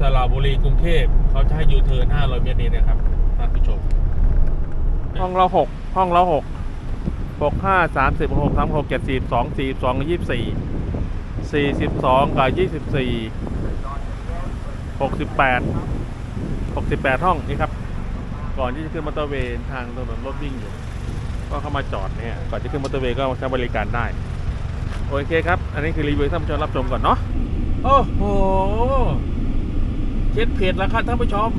สระบุรีกรุงเทพเขาจะให้ยูเทิร์น500 เมตรนี้นะครับท่านผู้ชม ห้องเราหกห้องเราหกหกห้าสามสิบหกสามหกเจ็ดสิบสองสี่สองยี่สิบสี่สี่สิบสองกับยี่สิบสี่หกสิบแปดหกสิบแปดห้องนี่ครับ ก่อนที่จะขึ้นมอเตอร์เวย์ทางถนนรถวิ่งอยู่ ก็เข้ามาจอดเนี่ยก่อนจะขึ้นมอเตอร์เวย์ก็ใช้บริการได้ โอเคครับ อันนี้คือรีวิวให้ท่านผู้ชมรับชมก่อนเนาะโอ้โห เช็ดเพจแล้วครับท่านผู้ชม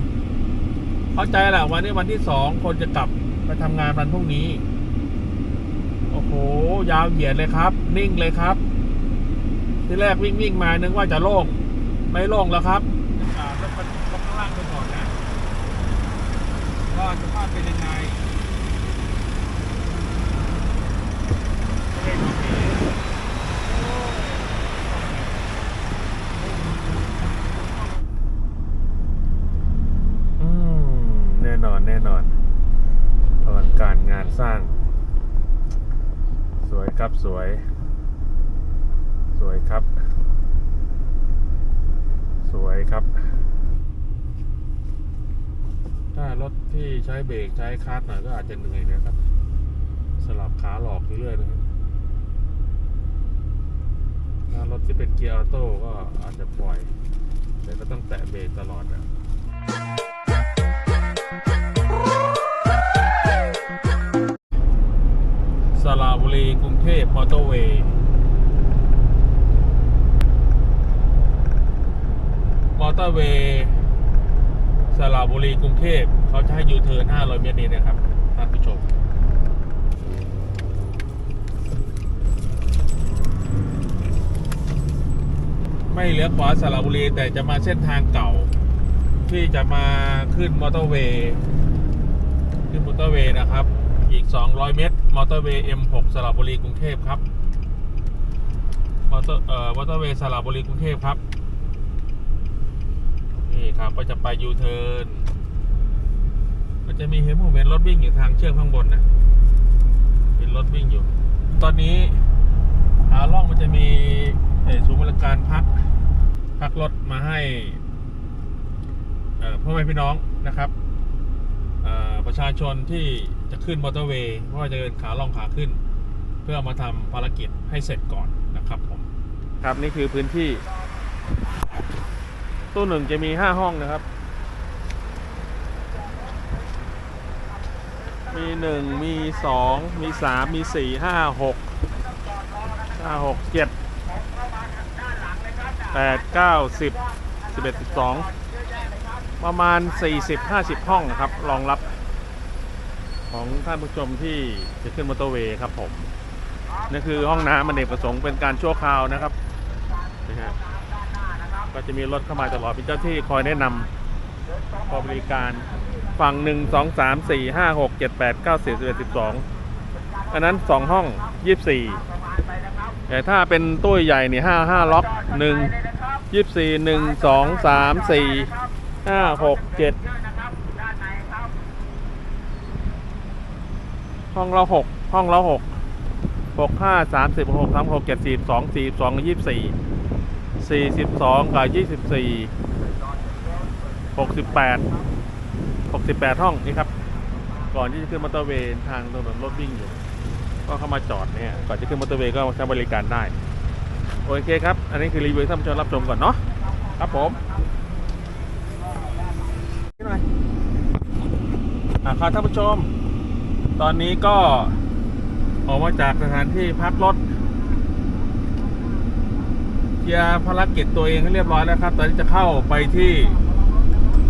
เข้าใจแหละวันนี้วันที่สองคนจะกลับไปทำงานวันพรุ่งนี้ โอ้โห ยาวเหยียดเลยครับ นิ่งเลยครับ ที่แรกวิ่งวิ่งมานึกว่าจะโล่งไม่โล่งแล้วครับแล้วมันลงข้างล่างไปก่อนนะว่าสภาพเป็นยังไงโอเคโอเคโอ้ย อืมแน่นอนแน่นอนตอนการงานสร้าง สวยครับสวย สวยครับ สวยครับ ถ้ารถที่ใช้เบรกใช้คลัตช์หน่อยก็อาจจะเหนื่อยนะครับ สลับขาหลอกเรื่อยๆนะครับถ้ารถที่เป็นเกียร์ออโต้ก็อาจจะปล่อย แต่ก็ต้องแตะเบรกตลอดนะ ระบุรี กรุงเทพมอเตอร์เวย์มอเตอร์เวย์สระบุรี กรุงเทพเขาจะให้ยูเทิร์น500 เมตรนี้นะครับท่านผู้ชมไม่เลี้ยวขวาสระบุรี แต่จะมาเส้นทางเก่า ที่จะมาขึ้นมอเตอร์เวย์ขึ้นมอเตอร์เวย์นะครับ อีก 200 เมตรม อเตอร์เวย์ M6 สระบุรีกรุงเทพครับ มอเตอร์เอ่อมอเตอร์เวย์สระบุรีกรุงเทพครับ นี่ครับก็จะไปยูเทิร์น ก็จะมีเห็นผมเห็นรถวิ่งอยู่ทางเชื่อกข้างบนนะเห็นรถวิ่งอยู่ ตอนนี้ขาล่องมันจะมีศูนย์บริการพัก พักรถมาให้เอ่อพ่อแม่พี่น้องนะครับประชาชนที่ จะขึ้นมอเตอร์เวย์ไม่ว่าจะเดินขาล่องขาขึ้น เพื่อมาทำภารกิจให้เสร็จก่อนนะครับผมครับนี่คือพื้นที่ ตู้หนึ่งจะมีห้าห้องนะครับ มีหนึ่งมีสองมีสามมีสี่ห้าหกห้าหกเจ็ดแปดเก้าสิบสิบเอ็ดสิบสองประมาณสี่สิบห้าสิบห้องครับ รองรับ ของท่านผู้ชมที่จะขึ้นมอเตอร์เวย์ครับผมนี่คือห้องน้ำมันเอกประสงค์เป็นการชั่วคราวนะครับนะฮะก็จะมีรถเข้ามาตลอดมีเจ้าที่คอยแนะนำคอยบริการฝั่งหนึ่งสองสามสี่ห้าหกเจ็ดแปดเก้าสิบสิบเอ็ดสิบสองอันนั้นสองห้องยี่สิบสี่แต่ถ้าเป็นตู้ใหญ่นี่ห้าห้าล็อกหนึ่งยี่สิบสี่หนึ่งสองสามสี่ห้าหกเจ็ด ห้องเราหกห้องเราหกหกห้าสามสิบหกสามหกเจ็ดสิบสองสี่สองยี่สิบสี่สี่สิบสองกับยี่สิบสี่หกสิบแปดหกสิบแปดห้องนี่ครับ ก่อนที่จะขึ้นมอเตอร์เวย์ทางถนนรถวิ่งอยู่ ก็เข้ามาจอดเนี่ย ก่อนจะขึ้นมอเตอร์เวย์ก็ใช้บริการได้ โอเคครับ อันนี้คือรีวิวให้ท่านผู้ชมรับชมก่อนเนาะ ครับผมนี่หน่อยอะครับท่านผู้ชม ตอนนี้ก็ออกมาจากสถานที่พักรถเคลียร์ภารกิจตัวเองให้เรียบร้อยแล้วครับ ตอนนี้จะเข้าไปที่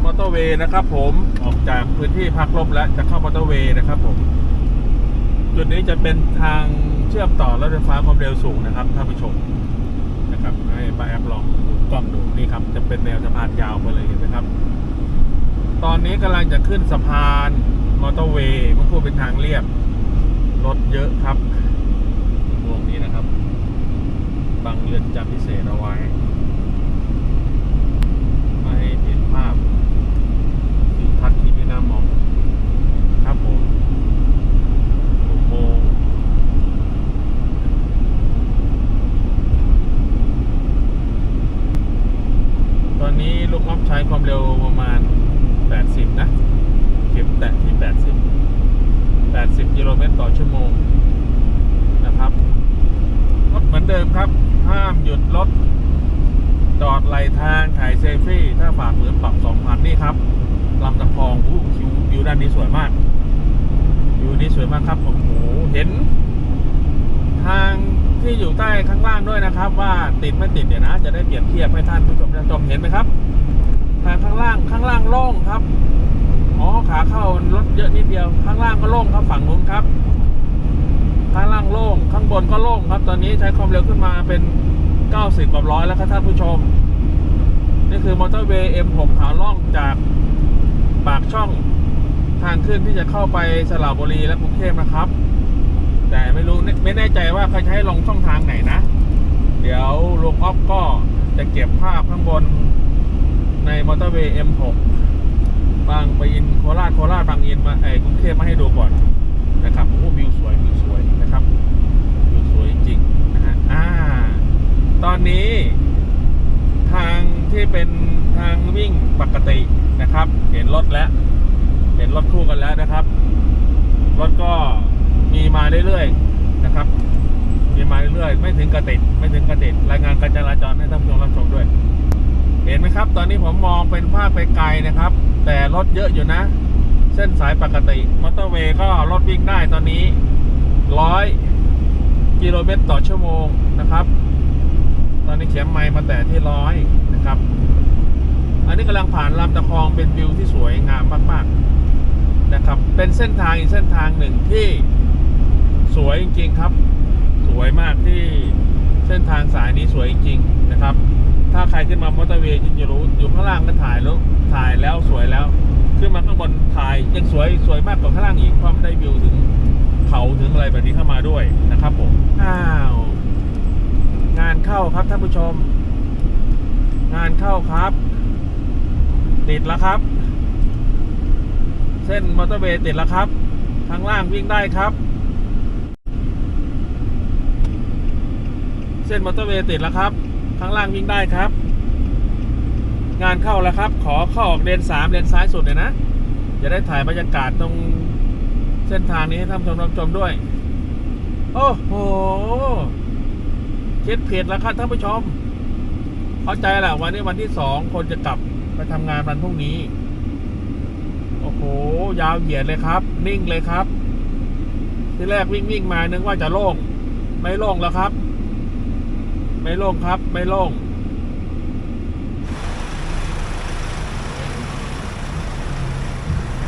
มอเตอร์เวย์นะครับ ผมออกจากพื้นที่พักรถแล้วจะเข้ามอเตอร์เวย์นะครับ ผมจุดนี้จะเป็นทางเชื่อมต่อรถไฟฟ้าความเร็วสูงนะครับท่านผู้ชมนะครับให้ป้าแอปลองดูกล้องดูนี่ครับ จะเป็นแนวสะพานยาวไปเลยเห็นไหมครับ ตอนนี้กำลังจะขึ้นสะพาน มอเตอร์เวย์มันพูดเป็นทางเรียบ รถเยอะครับวงนี้นะครับบังเรือนจำพิเศษเอาไว้มาให้เห็นภาพทิวทัศน์ที่ไม่น่ามองครับผมอุโมงตอนนี้ลุงอ๊อฟใช้ความเร็วประมาณ 80 นะ ข็มแตะที่ 80 80 กิโลเมตรต่อชั่วโมงนะครับรถเหมือนเดิมครับ ห้ามหยุดรถ จอดไหลทางถ่ายเซลฟี่ ถ้าฝ่าฝืนปรับ 2,000 นี่ครับลำตะพองอู้วิววิวด้านนี้สวยมากวิวนี้สวยมากครับโอ้โหเห็น ทางที่อยู่ใต้ข้างล่างด้วยนะครับ ว่าติดไม่ติดเดี๋ยวนะ จะได้เปรียบเทียบให้ท่านผู้ชมท่านผู้ชมเห็นไหมครับทางข้างล่างข้างล่างโล่งครับ อ๋อขาเข้ารถเยอะนิดเดียว ข้างล่างก็โล่งครับฝั่งนู้นครับ ข้างล่างโล่ง ข้างบนก็โล่งครับ ตอนนี้ใช้ความเร็วขึ้นมาเป็น 90กว่าร้อยแล้วครับท่านผู้ชม นี่คือมอเตอร์เวย์ M6 ขาล่องจากปากช่องทางขึ้นที่จะเข้าไปสระบุรีและกรุงเทพนะครับ แต่ไม่รู้ไม่แน่ใจว่าเขาจะให้ลงช่องทางไหนนะ เดี๋ยวลุงอ๊อฟก็จะเก็บภาพข้างบนในมอเตอร์เวย์ M6 บางปะอินโคราชโคราชบางอินมาไอ้กรุงเทพมาให้ดูก่อนนะครับโอ้วิวสวยวิวสวยนะครับวิวสวยจริงนะฮะอ่าตอนนี้ ทางที่เป็นทางวิ่งปกตินะครับ เห็นรถแล้ว เห็นรถคู่กันแล้วนะครับรถก็มีมาเรื่อยๆนะครับ มีมาเรื่อยๆ ไม่ถึงกระติดไม่ถึงกระติดรายงานการจราจรให้ท่านผู้ชมรับชมด้วย เห็นไหมครับ ตอนนี้ผมมองเป็นภาพไกลๆนะครับ แต่รถเยอะอยู่นะ เส้นสายปกติมอเตอร์เวย์ก็รถวิ่งได้ตอนนี้ร้อยกิโลเมตรต่อชั่วโมงนะครับ ตอนนี้เข็มไม้มาแต่ที่ร้อยนะครับ อันนี้กำลังผ่านลำตะคองเป็นวิวที่สวยงามมากๆนะครับ เป็นเส้นทางอีกเส้นทางหนึ่งที่สวยจริงๆครับ สวยมากที่ เส้นทางสายนี้สวยจริงๆนะครับ ถ้าใครขึ้นมามอเตอร์เวย์จริงจะรู้อยู่ข้างล่างก็ถ่ายแล้วถ่ายแล้วสวยแล้ว ขึ้นมาข้างบนถ่ายยังสวยสวยมากกว่าข้างล่างอีกเพราะมันได้วิวถึงเขาถึงอะไรแบบนี้เข้ามาด้วยนะครับผมอ้าวงานเข้าครับท่านผู้ชม งานเข้าครับ ติดแล้วครับ เส้นมอเตอร์เวย์ติดแล้วครับทางล่างวิ่งได้ครับ เส้นมอเตอร์เวย์ติดแล้วครับ ข้างล่างวิ่งได้ครับ งานเข้าแล้วครับ ขอเข้าออกเลนสามเลนซ้ายสุดเลยนะ จะได้ถ่ายบรรยากาศตรงเส้นทางนี้ให้ท่านชมรับชมด้วย โอ้โหเคิดผิดแล้วครับท่านผู้ชม เข้าใจแหละวันนี้วันที่สองคนจะกลับไปทำงานวันพรุ่งนี้ โอ้โห ยาวเหยียดเลยครับ นิ่งเลยครับ ที่แรกวิ่งวิ่งมานึกว่าจะโล่ง ไม่โล่งแล้วครับ ไม่โล่งครับ ไม่โล่ง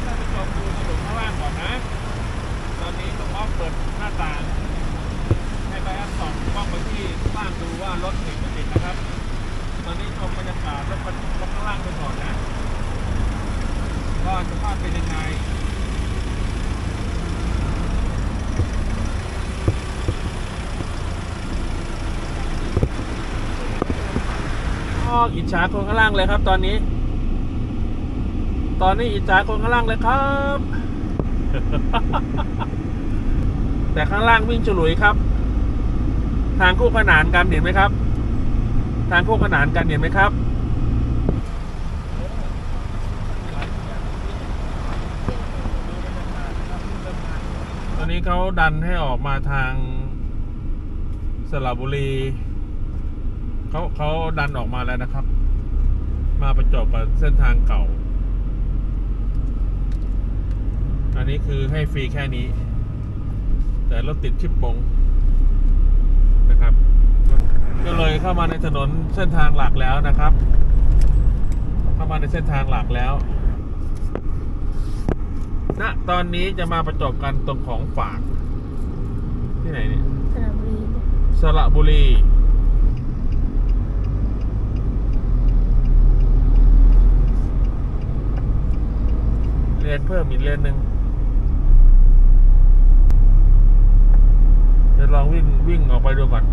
ท่านผู้ชมดูถนนข้างล่างก่อนนะ ตอนนี้ลุงอ้อมเปิดหน้าต่าง ให้ไปอันส่องกล้องไปที่ข้างล่างดูว่ารถติดไม่ติดนะครับ ตอนนี้ชมบรรยากาศรถบรรทุกข้างล่างไปก่อนนะว่าสภาพเป็นยังไง อ๋ออิจฉาคนข้างล่างเลยครับตอนนี้ ตอนนี้อิจฉาคนข้างล่างเลยครับ แต่ข้างล่างวิ่งฉลุยครับ ทางคู่ขนานกันเห็นไหมครับ ทางคู่ขนานกันเห็นไหมครับตอนนี้เขาดันให้ออกมาทางสระบุรี เขาเขาดันออกมาแล้วนะครับ มาประจบกับเส้นทางเก่า อันนี้คือให้ฟรีแค่นี้ แต่รถติดชิปปงนะครับ ก็เลยเข้ามาในถนนเส้นทางหลักแล้วนะครับ เข้ามาในเส้นทางหลักแล้วณตอนนี้จะมาประจบกันตรงของฝาก ที่ไหนเนี่ยสระบุรีสระบุรี เรียนเพิ่มอีกเรนหนึ่งจะลองวิ่งวิ่งออกไปดูก่อน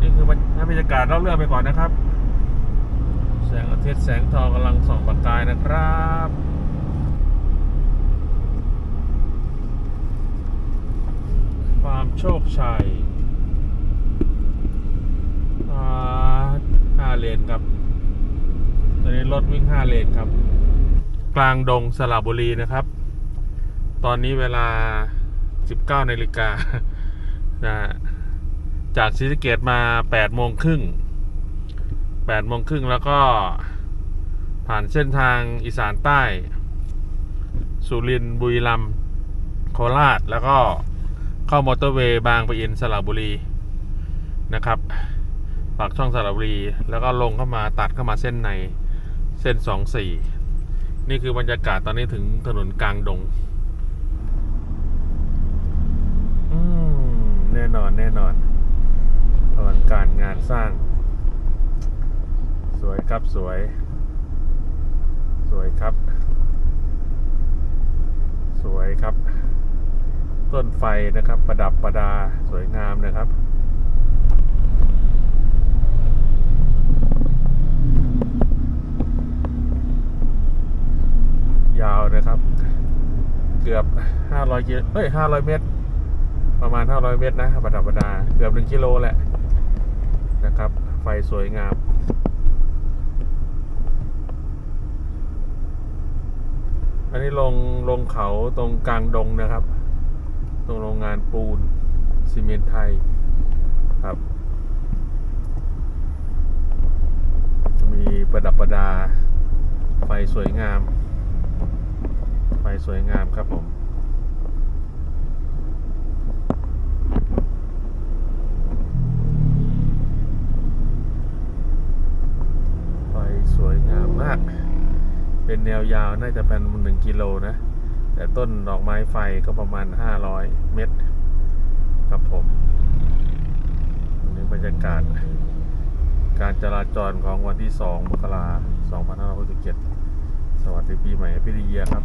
นี่คือบรรยากาศเล่าเรื่องไปก่อนนะครับ แสงอาทิตย์แสงทองกำลังส่องประกายนะครับฟามโชคชัยห้าเลนครับ ตอนนี้รถวิ่งห้าเลนครับ กลางดงสระบุรีนะครับ ตอนนี้เวลา 19นาฬิกานะจากศรีสะเกดมา8โมงครึ่ง8โมงครึ่งแล้วก็ผ่านเส้นทางอีสานใต้ สุรินทร์บุรีรัมย์โคราช แล้วก็เข้ามอเตอร์เวย์บางปะอินสระบุรีนะครับปากช่องสระบุรี แล้วก็ลงเข้ามาตัดเข้ามาเส้นในเส้น24 นี่คือบรรยากาศตอนนี้ถึงถนนกลางดง อืมแน่นอนแน่นอนอลังการงานสร้าง สวยครับสวย สวยครับ สวยครับ ต้นไฟนะครับ ประดับประดาสวยงามนะครับ ยาว นะครับ เกือบ 500กิโลเฮ้ย 500 เมตร ประมาณ 500 เมตรนะประดับประดา เกือบ 1 กิโลแหละนะครับ ไฟสวยงามอันนี้ลงลงเขาตรงกลางดงนะครับ ตรงโรงงานปูนซีเมนต์ไทยครับ มีประดับประดา ไฟสวยงาม สวยงามครับผมไฟสวยงามมาก เป็นแนวยาวน่าจะเป็นหนึ่งกิโลนะ แต่ต้นดอกไม้ไฟก็ประมาณ 500 เมตร ครับผมนนี้บรรยากาศ การจราจรของวันที่ 2 มกราคม2567สวัสดีปีใหม่พี่ดีเยียครับ